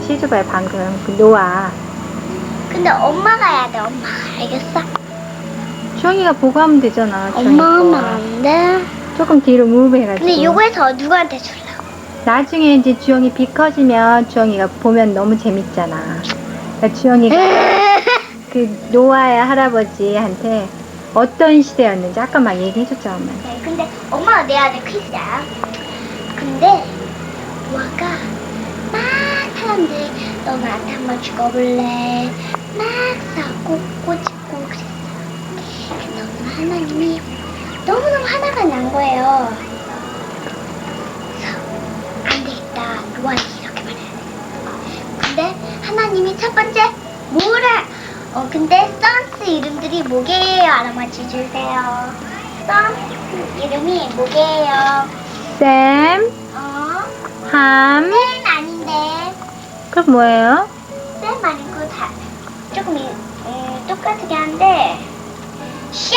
다시 해줘봐요 방금 그 노아 근데 엄마가 해야 돼, 엄마. 알겠어? 주영이가 보고 하면 되잖아 주영이 엄마 하면 거. 안 돼. 조금 뒤로 무브 해가지고 근데 요거에서 누구한테 주려고? 나중에 이제 주영이 비 커지면 주영이가 보면 너무 재밌잖아 그러니까 주영이가 그 노아의 할아버지한테 어떤 시대였는지 아까 막 얘기해줬잖아 엄마 네, 근데 엄마가 내 아들 크리스야. 근데 노아가 막 사람들이 너 나한테 한 번 죽어볼래? 막 싸고 꼬집고 그랬어요. 근데 어느 하나님이 너무너무 화나가 난 거예요. 그래서 안 되겠다. 노아한테 이렇게 말해야 돼. 근데 하나님이 첫 번째 뭐를 어 근데 선스 이름들이 뭐게요? 알아맞혀 주세요. 선스 이름이 뭐게요? 샘, 어? 함, 쌤 아닌데 그럼 뭐예요? 쌤 아니고 다 조금 이- 음, 똑같게 한데 쉔,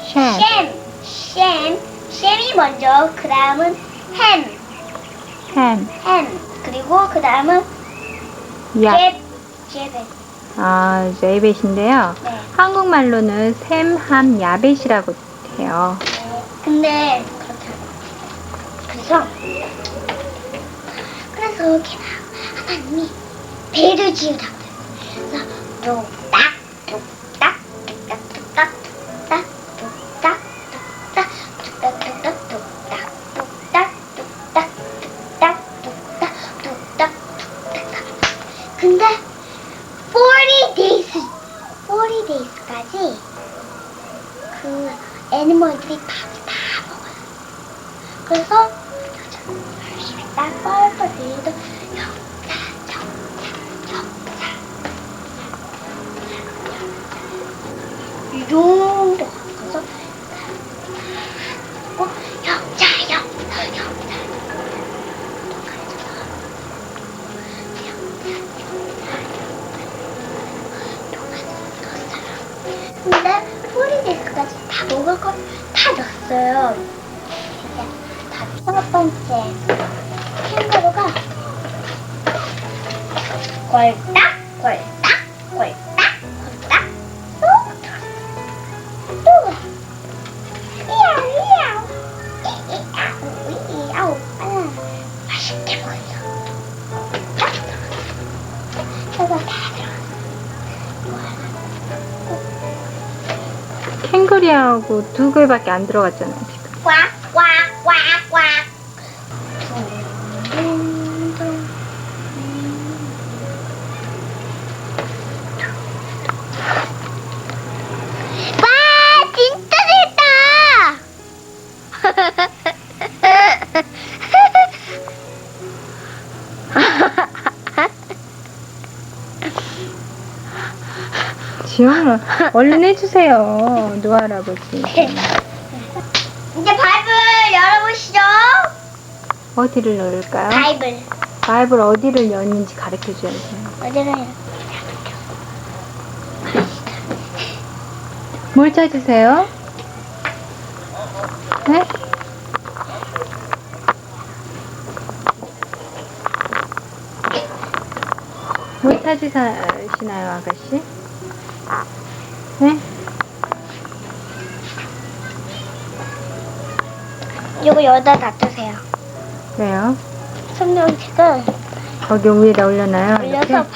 샘, 쉔, 쉔, 쉔이 먼저 그 다음은 햄, 햄, 햄 그리고 그 다음은 야. 제, 제벳 아, 제이벳인데요. 네. 한국말로는 샘, 함, 야벳이라고 해요. 근데 그렇다. 그래서 그래서 걔가 하 나님이 배를 지으라고 그래서 뚝딱 뚝딱 뚝딱 뚝딱 뚝딱 뚝딱 뚝딱 뚝딱 뚝딱 뚝딱 뚝딱 뚝딱 뚝딱 뚝딱 뚝딱 뚝딱 근데 40 days 40 days까지 그 애니멀들이 밥을 다 먹어요. 그래서 열심히 딱 뻘뻘 들리도 이 정도 가서 어, 영자 영자 영자 근데 프리데스까지 다 먹을 걸다 넣었어요. 이제 다첫 번째 캥거루가 꼴딱 꼴딱 꼴딱 캥거리하고 두 글밖에 안 들어갔잖아요, 지금. 꽉 꽉 꽉 꽉 지영아, 얼른 해주세요, 노아 할아버지. 이제 바이블 열어보시죠 어디를 넣을까요? 바이블 바이블 어디를 넣는지 가르쳐 줘야죠. 어디가요? 뭘 찾으세요? 네? 뭘 찾으시나요, 아가씨? 이거 여기다 놔두세요 왜요? 성경책을 거기 위에다 올려놔요? 올려서 이렇게? 봐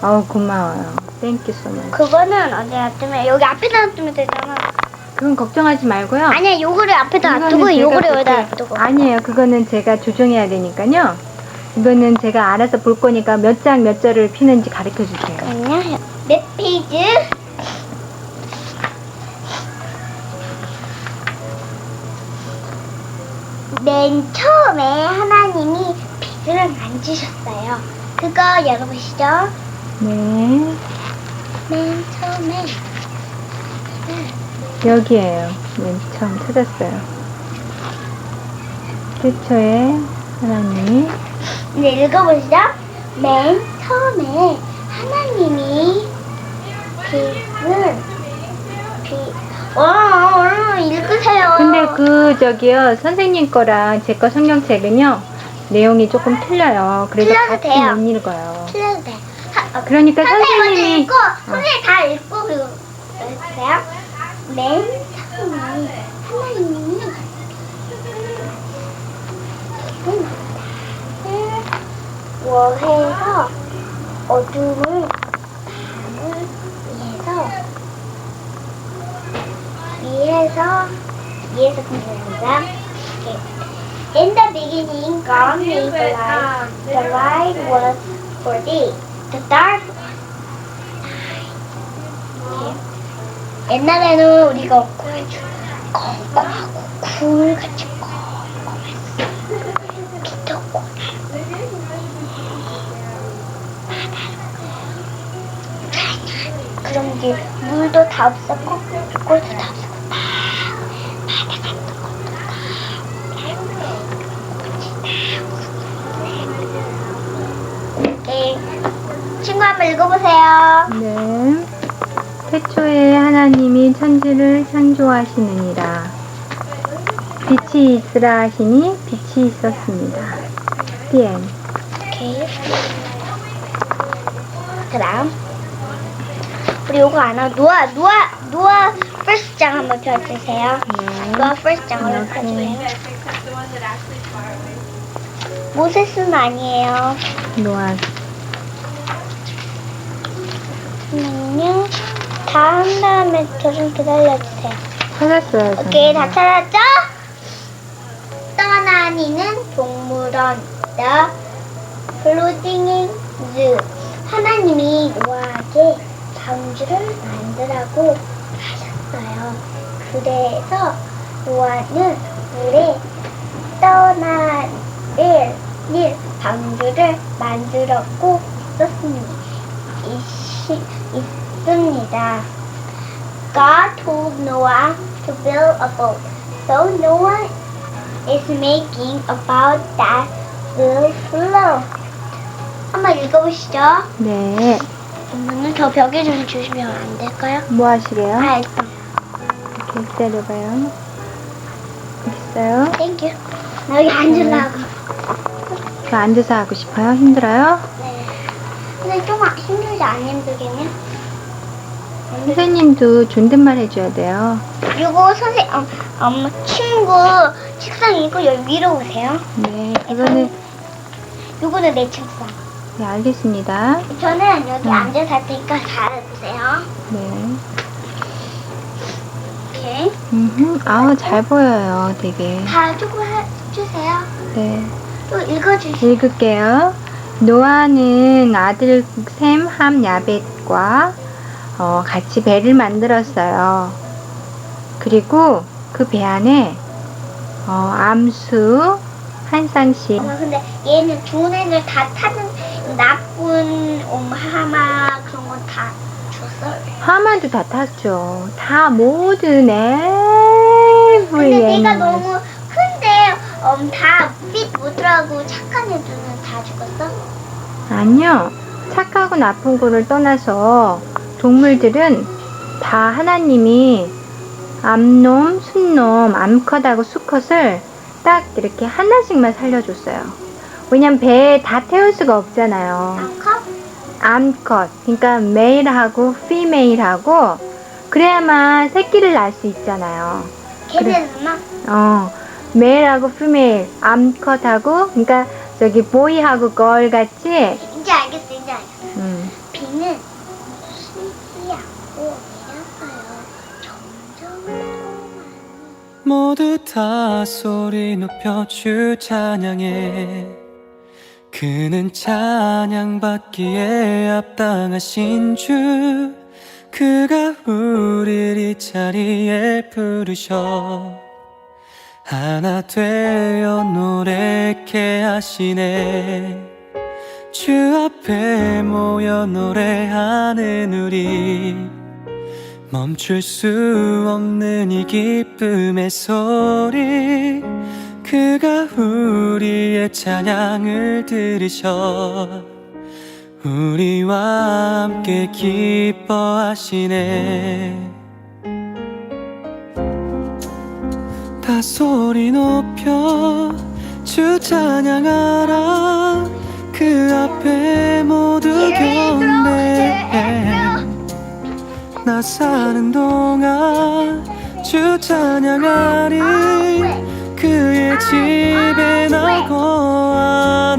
어우, 고마워요. 땡큐 소만. 그거는 어디 놔두면 여기 앞에다 놔두면 되잖아 그건 걱정하지 말고요. 아니야 요거를 앞에다 이거는 놔두고 제가 요거를 여기다 놔두고 아니에요. 그거는 제가 조정해야 되니까요. 이거는 제가 알아서 볼 거니까 몇 장 몇 절을 피는지 가르쳐 주세요. 그럼요 몇 페이지? 맨 처음에 하나님이 빛을 만지셨어요 그거 열어보시죠 네. 맨 처음에 여기에요. 맨 처음 찾았어요. 태초에 하나님이 이제 읽어보시죠. 맨 처음에 하나님이 빛을 빛. 어, 얼른 읽으세요. 근데 그 저기요 선생님 거랑 제 거 성경책은요 내용이 조금 틀려요. 그래서 틀려도 같이 돼요. 못 읽어요. 틀려도 돼. 하, 어, 그러니까 선생님 선생님이 읽고, 선생님 다 읽고, 그리고, 읽으세요. 맨 처음에 하나님이 워해서 어둠을 2에서 2에서 공개합니다. In the beginning, God made the light. The light was for day. The dark 옛날에는 우리가 꿀 껌껌하고 굴 같이 껌껌했어. 기토고 그런 게 물도 다 없었고 꿀도 다 없었고. 한번 읽어보세요. 네. 태초에 하나님이 천지를 창조하시느니라. 빛이 있으라 하시니 빛이 있었습니다. End. 오케이. 그다음 우리 요거 안 하고 노아 노아 노아 first 장 한번 펴주세요. 네. 노아 first 장으로. 펴주세요. 모세스는 아니에요. 노아. 잠깐만요. 다 한 다음에 저 좀 기다려주세요. 찾았어요. 오케이 다 찾았죠? 떠나니는 동물원 The Floating Zoo 하나님이 노아에게 방주를 만들라고 하셨어요. 그래서 노아는 물에 떠나릴 일 방주를 만들었고 있었습니다. 있, 있습니다. God told Noah to build a boat. So Noah is making a boat that will float. 한번 읽어보시죠. 네. 그러면은 저 벽에 좀 주시면 안 될까요? 뭐 하시게요? 아, 일단. 이렇게 기다려봐요. 있어요? 땡큐. 나 여기 앉으려고. 저 앉아서 하고 싶어요? 힘들어요? 네. 근데 좀 아- 힘들지 안 힘들겠냐? 선생님도 존댓말 해줘야 돼요. 그리고 선생, 어, 엄마 친구 책상 이거 여기 위로 오세요. 네. 이거는, 요거는 내 책상. 네, 알겠습니다. 저는 여기 음. 앉아서 할 테니까 잘해주세요. 네. 오케이. 음, 아우, 잘 보여요, 되게. 다 조금 해주세요. 네. 또 읽어주세요. 읽을게요. 노아는 아들 샘, 함, 야벳과 어, 같이 배를 만들었어요. 그리고 그 배 안에 어, 암수 한 쌍씩 엄마 근데 얘는 좋은 애들 다 타는 나쁜 음, 하마 그런 건 다 줬어? 하마도 다 탔죠. 다 모든 근데 every 내가 animal. 너무 큰데 음, 다빛 못들하고 착한 애들은 다 죽었어? 아니요. 착하고 나쁜 거를 떠나서 동물들은 다 하나님이 암놈, 순놈, 암컷하고 수컷을 딱 이렇게 하나씩만 살려줬어요. 왜냐면 배에 다 태울 수가 없잖아요. 암컷? 암컷, 그러니까 메일하고 피메일하고 그래야만 새끼를 낳을 수 있잖아요. 걔네는만? 어, 메일하고 피메일, 암컷하고 그러니까 저기 보이하고 걸 같이 이제 모두 다 소리 높여 주 찬양해. 그는 찬양받기에 합당하신 주. 그가 우리를 이 자리에 부르셔. 하나 되어 노래케 하시네. 주 앞에 모여 노래하는 우리 멈출 수 없는 이 기쁨의 소리 그가 우리의 찬양을 들으셔. 우리와 함께 기뻐하시네. 다 소리 높여 주 찬양하라. 그 앞에 모두 경배해 나 사는 동안 주 찬양하리 그의 집에 나 거하네